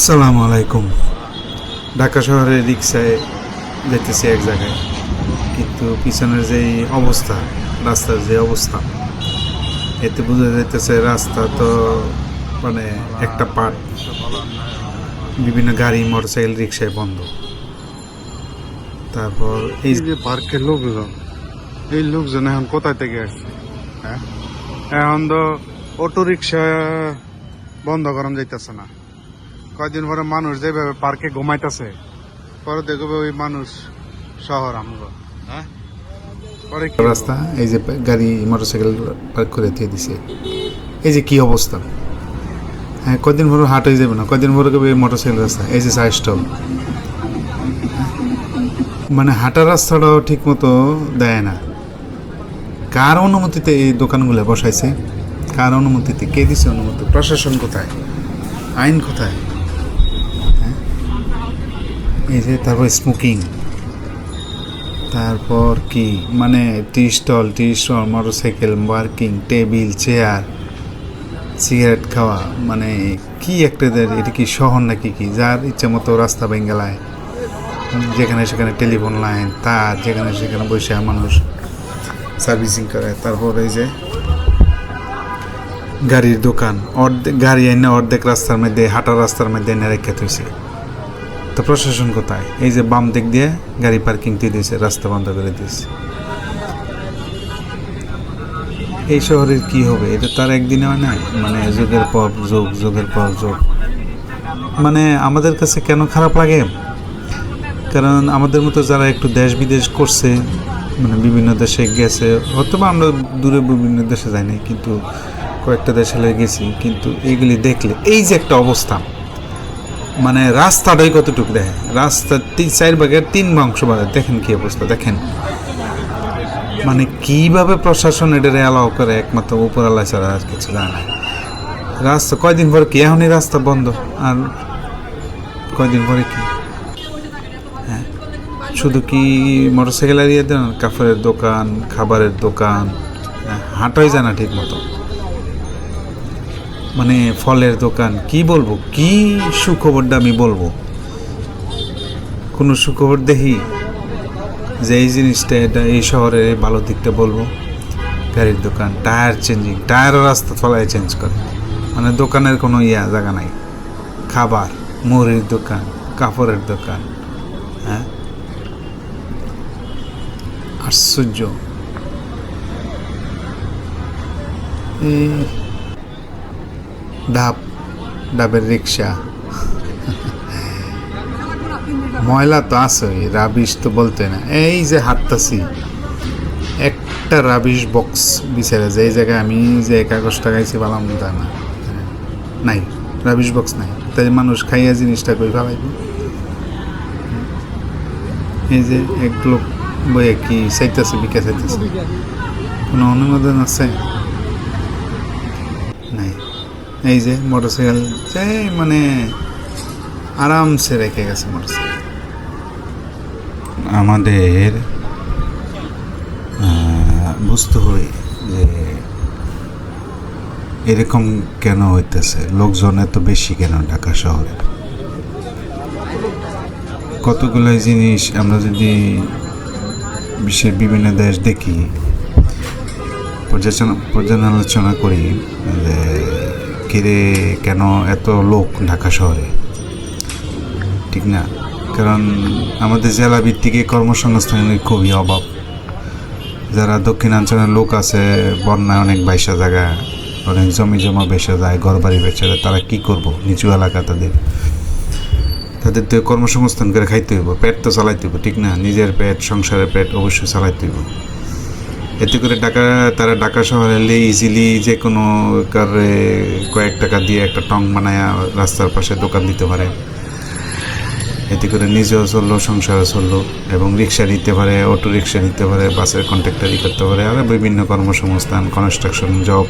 আসসালামু আলাইকুম। ঢাকা শহরে রিক্সায় যেতেছি এক জায়গায়। কিন্তু পিছনের যে অবস্থা, রাস্তার যে অবস্থা, এতে বোঝা যাইতেছে রাস্তা তো মানে একটা পার্ট বিভিন্ন গাড়ি, মোটরসাইকেল রিক্সায় বন্ধ। তারপর এই এই যে পার্কের লোকজন, এই লোকজন এখন কোথায় থেকে আসছে? হ্যাঁ? এখন তো অটো রিক্সা বন্ধ করান যাইতেছে না। কয়দিন পরে মানুষ যেভাবে পার্কে ঘুমাইতেছে পরে দেখবে ওই মানুষ শহর আমগো। হ্যাঁ? পরে রাস্তা এই যে গাড়ি মোটরসাইকেল পার্ক করে দিয়ে দিছে। এই যে কি অবস্থা? হ্যাঁ কদিন ভরে হাট হয়ে যাবে না কদিন ভরে কবে মোটরসাইকেল রাস্তা এই যে চা স্টল মানে হাঁটার রাস্তাটাও ঠিক মতো দেয় না। কার অনুমতিতে এই দোকানগুলো বসাইছে? কার অনুমতিতে? কে দিছে অনুমতি? প্রশাসন কোথায়? আইন কোথায়? এই যে তারপর স্মোকিং তারপর কি? মানে tea stall tea stall motorcycle parking table chair cigarette খাওয়া মানে কি একটা এটা কি শহর নাকি কি? যার ইচ্ছে মতো রাস্তা বেঙ্গালায়, যেখানে সেখানে টেলিফোন লাইন তার যেখানে সেখানে বসে মানুষ সার্ভিসিং করে। তারপর এই যে গাড়ির দোকান, অর্ধেক গাড়ি এনে অর্ধেক রাস্তার মধ্যে, হাঁটার রাস্তার মধ্যে এনে রেখে থইছে। তো প্রশাসন কোথায়? এই যে বাম দিক দিয়ে গাড়ি পার্কিং দিয়ে দিয়েছে, রাস্তা বন্ধ করে দিয়েছে। এই শহরের কি হবে? এটা তার একদিনে হয় না মানে যুগের পর যুগ, যুগের পর যুগ। মানে আমাদের কাছে কেন খারাপ লাগে? কারণ আমাদের মতো যারা একটু দেশ বিদেশ করছে মানে বিভিন্ন দেশে গেছে হয়তো বা আমরা দূরে বিভিন্ন দেশে যাইনি কিন্তু কয়েকটা দেশে গেছি, কিন্তু এইগুলি দেখলে, এই যে একটা অবস্থা। মানে রাস্তাটাই কতটুকু দেখে রাস্তা তিন চার ভাগের তিন অংশ বাদে দেখেন কি অবস্থা দেখেন। মানে কীভাবে প্রশাসন এটা অ্যালাউ করে একমাত্র উপরালা ছাড়া আর কিছু জানে রাস্তা কয়দিন পরে কি? এখনই রাস্তা বন্ধ। আর কয়দিন পরে কি? হ্যাঁ। শুধু কি মোটরসাইকেল এরিয়া দেন? কাপড়ের দোকান খাবারের দোকান হ্যাঁ, হাঁটাই জানা ঠিক মতো মানে ফলের দোকান, কি বলব? কি সুখবরটা আমি বলব? কোনো সুখবর দেখি? যে এই জিনিসটা, এটা এই শহরের এই ভালো দিকটা বলব। গাড়ির দোকান, টায়ার চেঞ্জিং টায়ারও রাস্তা ফলায় চেঞ্জ করে। মানে দোকানের কোনো ইয়া, জায়গা নাই। খাবার, মুড়ির দোকান, কাপড়ের দোকান হ্যাঁ? আশ্চর্য। ডাব, ডাবের রিক্সা। ময়লা তো আছে রাবিশ তো বলতে না। এই যে হাঁটতাছি, একটা রাবিশ বক্স বিচারে যে এই জায়গায় আমি যে কাগজ টাকাইছি পালাম তা না। নাই, রাবিশ বক্স নাই। তাই মানুষ খাইয়া জিনিসটা কই ফেলাইব? এই যে এক লোক বইয়ে কি চাইতেছে বিকা চাইতেছে? কোনো অনুমোদন আছে? নাই। এই যে মোটরসাইকেল যে মানে আরামসে রেখে গেছে মোটরসাইকেল। আমাদের বুঝতে হয় যে এরকম কেন হইতেছে? লোকজন এত বেশি কেন ঢাকা শহরে? কতগুলো জিনিস আমরা যদি বিশ্বের বিভিন্ন দেশ দেখি পর্যালোচনা করি যে কিরে কেন এত লোক ঢাকা শহরে? ঠিক না? কারণ আমাদের জেলা ভিত্তিকে কর্মসংস্থানের খুবই অভাব। যারা দক্ষিণাঞ্চলের লোক আছে বন্যায় অনেক বাইসা জায়গা অনেক জমি জমা বেসা যায় ঘর বাড়ি বেচে যায়, তারা কি করব? নিচু এলাকা তাদের। তাদের তো কর্মসংস্থান করে খাইতে হইব পেট তো চালাইতে হইব ঠিক না? নিজের পেট সংসারের পেট অবশ্যই চালাইতে হইব। এতে করে ঢাকা, তারা ঢাকা শহরে এলে ইজিলি যে কোনো কারে কয়েক টাকা দিয়ে একটা টং বানায় রাস্তার পাশে দোকান দিতে পারে। এতে করে নিজেও চলল, সংসারও চলল এবং রিক্সা নিতে পারে, অটো রিক্সা নিতে পারে, বাসের কন্ট্রাক্টারি করতে পারে আরও বিভিন্ন কর্মসংস্থান কনস্ট্রাকশন জব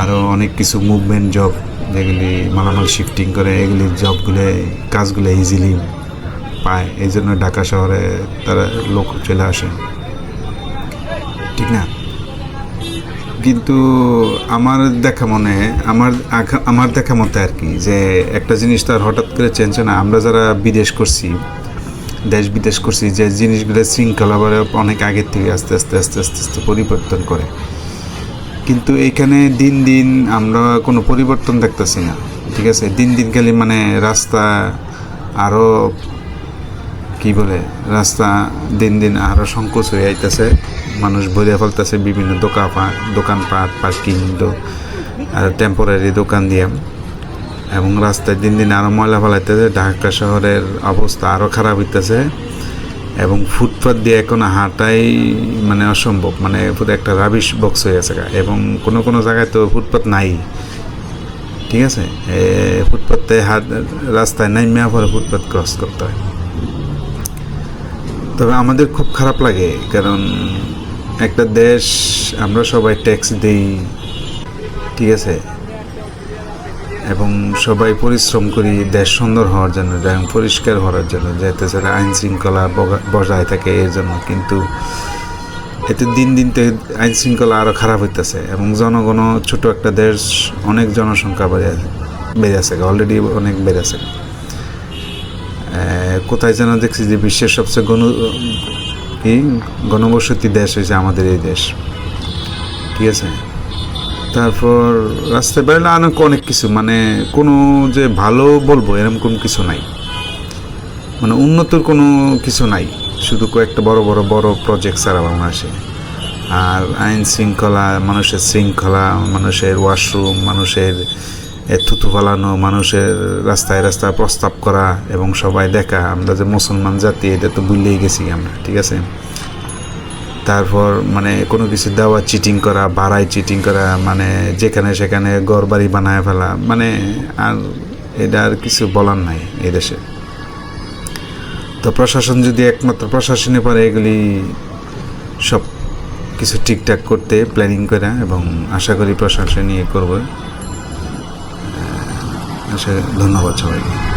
আরও অনেক কিছু মুভমেন্ট জব যেগুলি মালামাল শিফটিং করে, এগুলি জবগুলো কাজগুলো ইজিলি পায়। এই জন্য ঢাকা শহরে তারা লোক চলে আসে। ঠিক না? কিন্তু আমার দেখা মনে, আমার আমার দেখা মতে আর কি যে একটা জিনিস তো আর হঠাৎ করে চেঞ্জ না। আমরা যারা বিদেশ করছি, দেশ বিদেশ করছি, যে জিনিসগুলো শৃঙ্খলা অনেক আগের থেকে আস্তে আস্তে আস্তে আস্তে আস্তে পরিবর্তন করে। কিন্তু এখানে দিন দিন আমরা কোনো পরিবর্তন দেখতেছি না, ঠিক আছে? দিন দিন খালি মানে রাস্তা আরও কি বলে রাস্তা দিন দিন আরও সংকোচ হয়ে আইতেছে। মানুষ ভরে ফেলতেছে, বিভিন্ন দোকান দোকানপাট পার্কিং আর টেম্পোরারি দোকান দিয়ে। এবং রাস্তায় দিন দিন আরও ময়লা ফেলাইতেছে, ঢাকা শহরের অবস্থা আরও খারাপ হইতেছে। এবং ফুটপাথ দিয়ে এখন হাঁটাই মানে অসম্ভব মানে একটা রাবিশ বক্স হয়ে গেছে এবং কোনো কোনো জায়গায় তো ফুটপাথ নাই। ঠিক আছে? ফুটপাথে হাত রাস্তায় নাই নামিয়া পরে ফুটপাথ ক্রস করতে হয়। তবে আমাদের খুব খারাপ লাগে, কারণ একটা দেশ, আমরা সবাই ট্যাক্স দেই, ঠিক আছে? এবং সবাই পরিশ্রম করি দেশ সুন্দর হওয়ার জন্য, এবং পরিষ্কার হওয়ার জন্য, যাতে সেটা আইন শৃঙ্খলা বজায় থাকে এর জন্য, কিন্তু এতে দিন দিন তো আইন শৃঙ্খলা আরও খারাপ হইতেছে, এবং জনগণ ছোট একটা দেশ, অনেক জনসংখ্যা বেড়ে বেড়ে আছে অলরেডি অনেক বেড়ে আছে। কোথায় যেন দেখছি যে বিশ্বের সবচেয়ে গণ, কি, গণবসতি দেশ হয়েছে আমাদের এই দেশ। ঠিক আছে? তারপর রাস্তায় বেরোলে অনেক অনেক কিছু মানে কোনো যে ভালো বলব এরকম কোনো কিছু নাই। মানে উন্নতর কোনো কিছু নাই, শুধু কয়েকটা বড় বড় বড় প্রজেক্ট ছাড়া বাংলাদেশে। আর আইন শৃঙ্খলা, মানুষের শৃঙ্খলা, মানুষের ওয়াশরুম মানুষের থুতু ফালানো, মানুষের রাস্তায় রাস্তায় প্রস্তাব করা এবং সবাই দেখা। আমরা যে মুসলমান জাতি, এটা তো ভুলেই গেছি আমরা, ঠিক আছে? তারপর মানে কোনো কিছু দেওয়া চিটিং করা বাড়াই চিটিং করা মানে যেখানে সেখানে ঘর বাড়ি বানায় ফেলা মানে আর এটা আর কিছু বলার নাই এই দেশে। তো প্রশাসন যদি একমাত্র প্রশাসনে পারে এগুলি সব কিছু ঠিকঠাক করতে প্ল্যানিং করা, এবং আশা করি প্রশাসন নিয়ে করবে। আশা ধন্যবাদ সবাইকে।